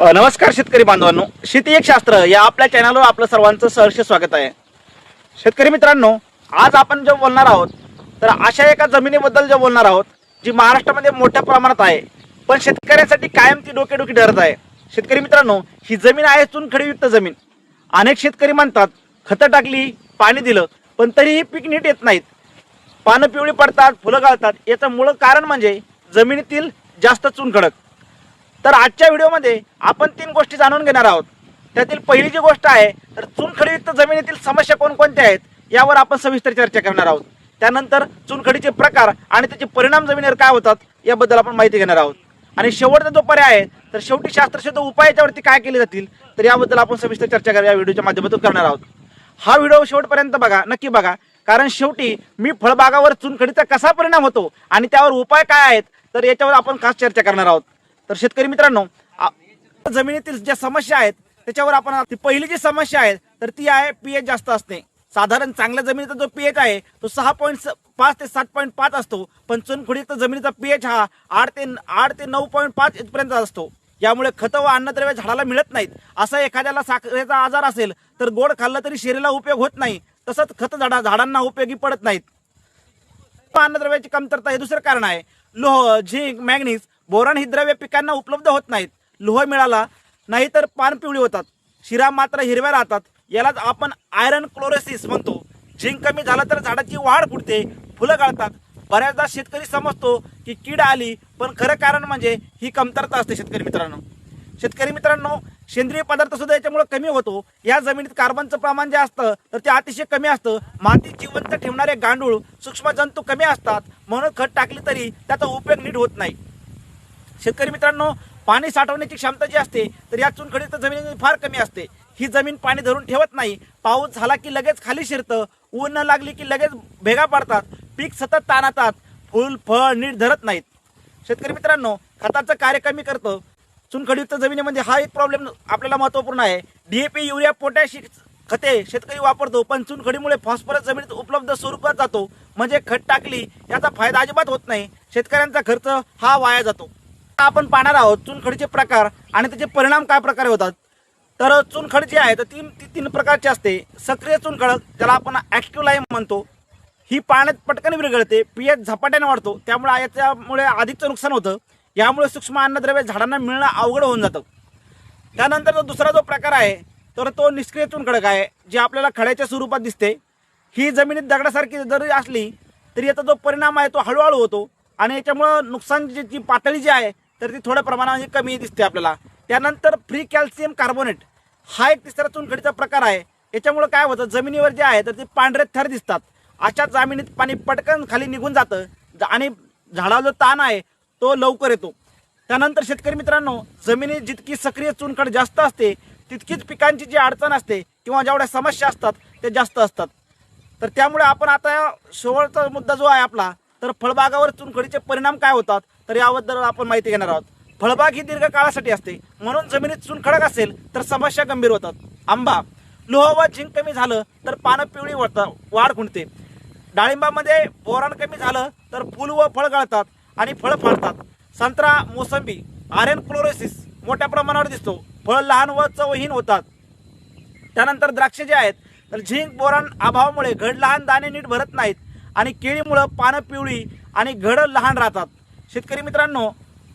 नमस्कार शेतकरी बांधवांनो. शेती एक शास्त्र या आपल्या चॅनलवर आपलं सर्वांचं सहर्ष स्वागत आहे. शेतकरी मित्रांनो आज आपण जे बोलणार आहोत तर अशा एका जमिनीबद्दल जे बोलणार आहोत जी महाराष्ट्रामध्ये मोठ्या प्रमाणात आहे पण शेतकऱ्यांसाठी कायम ती डोकेडोकी ठरत आहे. शेतकरी मित्रांनो ही जमीन आहे चुनखडीयुक्त जमीन. अनेक शेतकरी म्हणतात खतं टाकली पाणी दिलं पण तरीही पीक नीट येत नाहीत. पानं पिवळी पडतात फुलं गळतात याचं मूळ कारण म्हणजे जमिनीतील जास्त चुनखडक. तर आजच्या व्हिडिओमध्ये आपण तीन गोष्टी जाणून घेणार आहोत. त्यातील पहिली जी गोष्ट आहे तर चुनखडीयुक्त जमिनीतील समस्या कोणकोणत्या आहेत यावर आपण सविस्तर चर्चा करणार आहोत. त्यानंतर चुनखडीचे प्रकार आणि त्याचे परिणाम जमिनीवर काय होतात याबद्दल आपण माहिती घेणार आहोत. आणि शेवटचा जो पर्याय आहे तर शेवटी शास्त्रशुद्ध उपाय याच्यावरती काय केले जातील तर याबद्दल आपण सविस्तर चर्चा करूया या व्हिडिओच्या माध्यमातून करणार आहोत. हा व्हिडिओ शेवटपर्यंत बघा नक्की बघा. कारण शेवटी मी फळबागावर चुनखडीचा कसा परिणाम होतो आणि त्यावर उपाय काय आहेत तर याच्यावर आपण खास चर्चा करणार आहोत. तर शेतकरी मित्रांनो जमिनीतील ज्या समस्या आहेत त्याच्यावर आपण ती पहिली जी समस्या आहे तर ती आहे पीएच जास्त असणे. साधारण चांगल्या जमिनीचा जो पीएच आहे तो सहा पॉईंट पाच ते सात पॉईंट पाच असतो पण चुनखुडीचा जमिनीचा पीएच हा आठ ते आठ ते नऊ पॉईंट पाच इथपर्यंत असतो. यामुळे खतं व अन्नद्रव्य झाडाला मिळत नाहीत. असा एखाद्याला साखरेचा आजार असेल तर गोड खाल्लं तरी शरीराला उपयोग होत नाही तसंच खत झाडा झाडांना उपयोगी पडत नाहीत. अन्नद्रव्याची कमतरता हे दुसरं कारण आहे. लोह झिंक मॅग्नीज बोरान ही द्रव्य पिकांना उपलब्ध होत नाहीत. लोह मिळाला नाही तर पान पिवळी होतात. शिरा मात्र हिरव्या राहतात. यालाच आपण आयरन क्लोरोसिस म्हणतो. झिंक कमी झालं तर झाडाची वाढ फुटते फुलं गळतात. बऱ्याचदा शेतकरी समजतो की कीड आली पण खरं कारण म्हणजे ही कमतरता असते शेतकरी मित्रांनो. शेतकरी मित्रांनो सेंद्रिय पदार्थ सुद्धा याच्यामुळे कमी होतो. या जमिनीत कार्बनचं प्रमाण जे असतं तर ते अतिशय कमी असतं. माती जिवंत ठेवणारे गांडूळ सूक्ष्म जंतू कमी असतात. म्हणून खत टाकली तरी त्याचा उपयोग नीट होत नाही. शेतकरी मित्रांनो पाणी साठवण्याची क्षमता जी असते तर या चुनखडीत जमिनी फार कमी असते. ही जमीन पाणी धरून ठेवत नाही. पाऊस झाला की लगेच खाली शिरतं ऊन न लागली की लगेच भेगा पडतात पीक सतत ताणातात फुल फळ नीट धरत नाहीत. शेतकरी मित्रांनो खताचं कार्य कमी करतं. चुनखडीयुक्त जमिनीमध्ये हा एक प्रॉब्लेम आपल्याला महत्त्वपूर्ण आहे. डीएपी युरिया पोटॅश खते शेतकरी वापरतो पण चुनखडीमुळे फॉस्फरस जमिनीत उपलब्ध स्वरूपात जातो. म्हणजे खत टाकली याचा फायदा अजिबात होत नाही. शेतकऱ्यांचा खर्च हा वाया जातो. आपण पाहणार आहोत चुनखडीचे प्रकार आणि त्याचे परिणाम काय प्रकारे होतात. तर चुनखड जी आहे तर ती ती तीन प्रकारची असते. सक्रिय चुनखड ज्याला आपण ॲक्टिव्ह लाईम म्हणतो ही पाण्यात पटकन विरघळते पीएच झपाट्याने वाढतो. त्यामुळे याच्यामुळे अधिकचं नुकसान होतं. यामुळे सूक्ष्म अन्नद्रव्य झाडांना मिळणं अवघड होऊन जातं. त्यानंतर जो दुसरा जो प्रकार आहे तर तो निष्क्रिय चुनखडक आहे जे आपल्याला खड्याच्या स्वरूपात दिसते. ही जमिनीत दगडासारखी जरी असली तरी याचा जो परिणाम आहे तो हळूहळू होतो. आणि याच्यामुळं नुकसान जी जी पातळी जी आहे तर ती थोड्या प्रमाणामध्ये कमी दिसते आपल्याला. त्यानंतर फ्री कॅल्शियम कार्बोनेट हा एक तिसरा चुनखडीचा प्रकार आहे. याच्यामुळं काय होतं? जमिनीवर जे आहे तर ते पांढरे थर दिसतात. अशा जमिनीत पाणी पटकन खाली निघून जातं. आणि झाडाला जो ताण आहे तो लवकर येतो. त्यानंतर शेतकरी मित्रांनो जमिनीत जितकी सक्रिय चुनखड जास्त असते तितकीच पिकांची जी अडचण असते किंवा जेवढ्या समस्या असतात ते जास्त असतात. तर त्यामुळे आपण आता शेवटचा मुद्दा जो आहे आपला तर फळबागावर चुनखडीचे परिणाम काय होतात? तर याबद्दल आपण माहिती घेणार आहोत. फळबाग ही दीर्घ काळासाठी असते. म्हणून जमिनीत चुनखडक असेल तर समस्या गंभीर होतात. आंबा लोह व झिंक कमी झालं तर पानं पिवळी होतात वाढ खुंटते डाळिंबामध्ये बोरान कमी झालं तर फुल व फळ गळतात आणि फळं फाडतात संत्रा मोसंबी आर्यन क्लोरोसिस मोठ्या प्रमाणावर दिसतो. फळ लहान व चवहीन होतात. त्यानंतर द्राक्ष जे आहेत तर झिंक बोरान अभावामुळे घड लहान दाणे नीट भरत नाहीत. आणि केळीमुळं पानं पिवळी आणि घडं लहान राहतात. शेतकरी मित्रांनो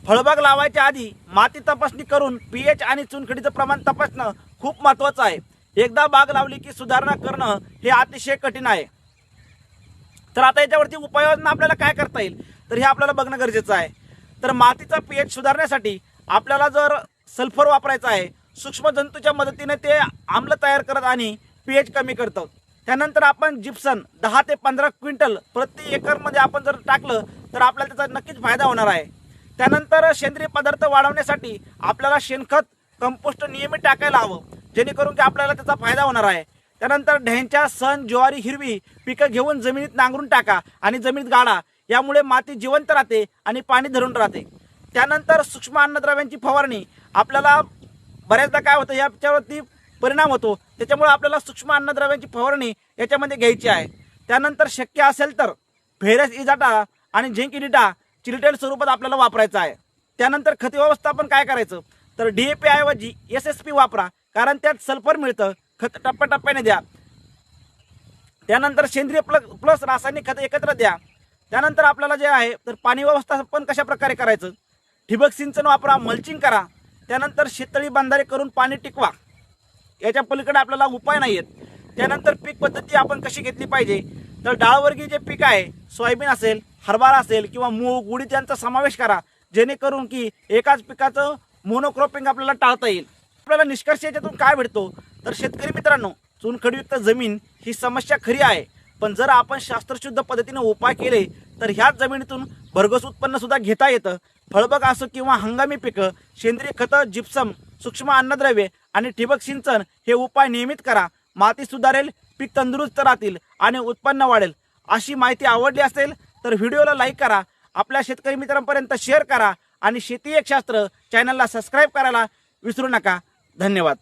फळबाग लावायच्या आधी माती तपासणी करून पीएच आणि चुनखडीचं प्रमाण तपासणं खूप महत्त्वाचं आहे. एकदा बाग लावली की सुधारणा करणं हे अतिशय कठीण आहे. तर आता याच्यावरती उपाययोजना आपल्याला काय करता येईल? तर हे आपल्याला बघणं गरजेचं आहे. तर मातीचा पी एच सुधारण्यासाठी आपल्याला जर सल्फर वापरायचा आहे सूक्ष्म जंतूच्या मदतीने ते आम्ल तयार करत आणि पी एच कमी करतं त्यानंतर आपण जिप्सन दहा ते पंधरा क्विंटल प्रति एकरमध्ये आपण जर टाकलं तर आपल्याला त्याचा नक्कीच फायदा होणार आहे. त्यानंतर सेंद्रिय पदार्थ वाढवण्यासाठी आपल्याला शेणखत कंपोस्ट नियमित टाकायला हवं जेणेकरून की आपल्याला त्याचा फायदा होणार आहे. त्यानंतर ढ्यांच्या सण ज्वारी हिरवी पिकं घेऊन जमिनीत नांगरून टाका आणि जमिनीत गाडा यामुळे माती जिवंत राहते आणि पाणी धरून राहते. त्यानंतर सूक्ष्म अन्नद्रव्यांची फवारणी. आपल्याला बऱ्याचदा काय होतं याच्यावरती परिणाम होतो. त्याच्यामुळे आपल्याला सूक्ष्म अन्नद्रव्यांची फवारणी याच्यामध्ये घ्यायची आहे. त्यानंतर शक्य असेल तर व्हेरस इजाटा आणि झिंक इडिटा चिलिटेड स्वरूपात आपल्याला वापरायचं आहे. त्यानंतर खते व्यवस्थापन काय करायचं? तर डी ए पी ऐवजी एस एस पी वापरा कारण त्यात सल्फर मिळतं. खत टप्प्याटप्प्याने द्या. त्यानंतर सेंद्रिय प्लस प्लस रासायनिक खत एकत्र द्या. त्यानंतर आपल्याला जे आहे तर पाणी व्यवस्थापन कशा प्रकारे करायचं? ठिबक सिंचन वापरा मल्चिंग करा. त्यानंतर शेततळी बांधारे करून पाणी टिकवा. याच्या पलीकडे आपल्याला उपाय नाही आहेत त्यानंतर पीक पद्धती आपण कशी घेतली पाहिजे? तर डाळवर्गीय जे पीक आहे सोयाबीन असेल हरभरा असेल किंवा मूग उडीद यांचा समावेश करा जेणेकरून की एकाच पिकाचं मोनोक्रॉपिंग आपल्याला टाळता येईल. आपल्याला निष्कर्ष याच्यातून काय भेटतो? तर शेतकरी मित्रांनो चुनखडीयुक्त जमीन ही समस्या खरी आहे. पण जर आपण शास्त्रशुद्ध पद्धतीने उपाय केले तर ह्याच जमिनीतून भरघोस उत्पन्न सुद्धा घेता येतं. फळबाग असो किंवा हंगामी पिकं सेंद्रिय खतं जिप्सम सूक्ष्म अन्नद्रव्ये आणि ठिबक सिंचन हे उपाय नियमित करा. माती सुधारेल पीक तंदुरुस्त राहतील आणि उत्पन्न वाढेल. अशी माहिती आवडली असेल तर व्हिडिओला लाईक करा आपल्या शेतकरी मित्रांपर्यंत शेअर करा आणि शेती एक शास्त्र. चॅनलला सबस्क्राईब करायला विसरू नका. धन्यवाद.